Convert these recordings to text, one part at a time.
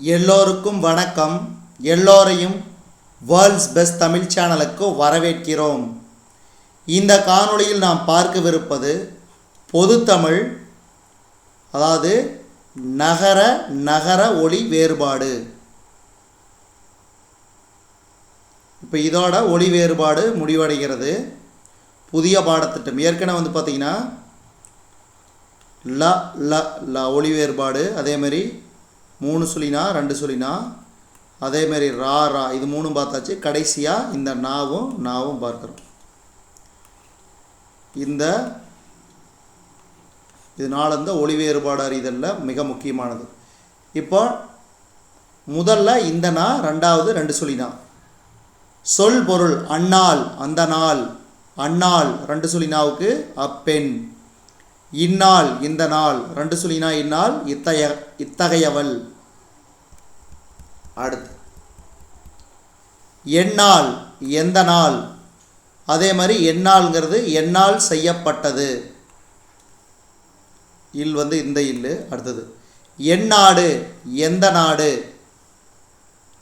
எல்லோருக்கும் வணக்கம். எல்லோரையும் வேர்ல்ட்ஸ் பெஸ்ட் தமிழ் சேனலுக்கு வரவேற்கிறோம். இந்த காணொளியில் நாம் பார்க்கவிருப்பது பொதுத்தமிழ் அதாவது நகர நகர ஒளி வேறுபாடு. இப்போ இதோட ஒளி வேறுபாடு முடிவடைகிறது. புதிய பாடத்திட்டம். ஏற்கனவே வந்து பார்த்திங்கன்னா ல ல ல ஒளி வேறுபாடு அதேமாரி மூணு சுழினா ரெண்டு சுழினா அதேமாரி ரா ரா இது மூணும் பார்த்தாச்சு. கடைசியாக இந்த நாவும் நாவும் பார்க்குறோம். இந்த இதனால் இந்த ஒளி வேறுபாடு அறிதலில் மிக முக்கியமானது. இப்போ முதல்ல இந்த நா ரெண்டாவது ரெண்டு சுழினா சொல் பொருள் அன்னாள் அந்த நாள் அன்னாள் ரெண்டு சுழினாவுக்கு அப்பெண். இந்நாள் இந்த நாள். ரெண்டு சொல்லினா இந்நாள் இத்தகைய இத்தகையவள். அடுத்து. எந்நாள் எந்த நாள்? அதே மாதிரி எந்நாள்ங்கிறது எந்நாள் செய்யப்பட்டது. இல் வந்து இந்த இல்லு அடுத்தது. எந்நாடு எந்த நாடு?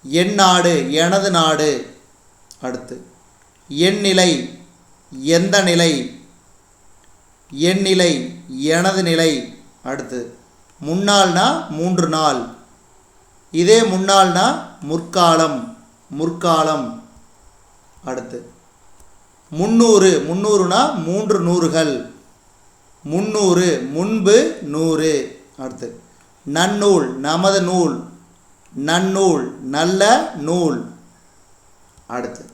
என் நாடு எனது நாடு. அடுத்து. என் நிலை எந்த நிலை? என் நிலை எனது நிலை. அடுத்து முன்னாள்னா மூன்று நாள். இதே முன்னாள்னா முற்காலம் முற்காலம். அடுத்து முந்நூறு முந்நூறுனா மூன்று நூறுகள். முந்நூறு முன்பு நூறு. அடுத்து நன்னூல் நமது நூல். நன்னூல் நல்ல நூல். அடுத்து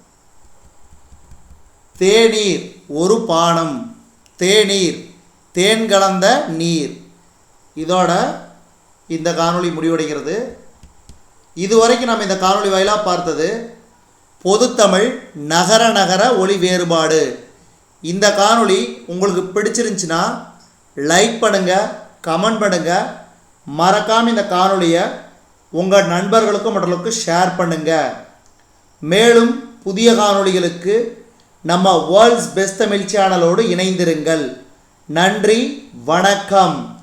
தேநீர் ஒரு பானம். தேநீர் தேன் கலந்த நீர். இதோட இந்த காணொளி முடிவடைகிறது. இதுவரைக்கும் நம்ம இந்த காணொளி வாயிலாக பார்த்தது பொதுத்தமிழ் நகர நகர ஒளி வேறுபாடு. இந்த காணொளி உங்களுக்கு பிடிச்சிருந்துச்சுன்னா லைக் பண்ணுங்கள் கமெண்ட் பண்ணுங்கள் மறக்காமல் இந்த காணொளியை உங்கள் நண்பர்களுக்கும் மற்றவர்களுக்கும் ஷேர் பண்ணுங்கள் மேலும் புதிய காணொளிகளுக்கு நம்ம வேர்ல்ட்ஸ் பெஸ்ட் தமிழ் சேனலோடு இணைந்திருங்கள். நன்றி வணக்கம்.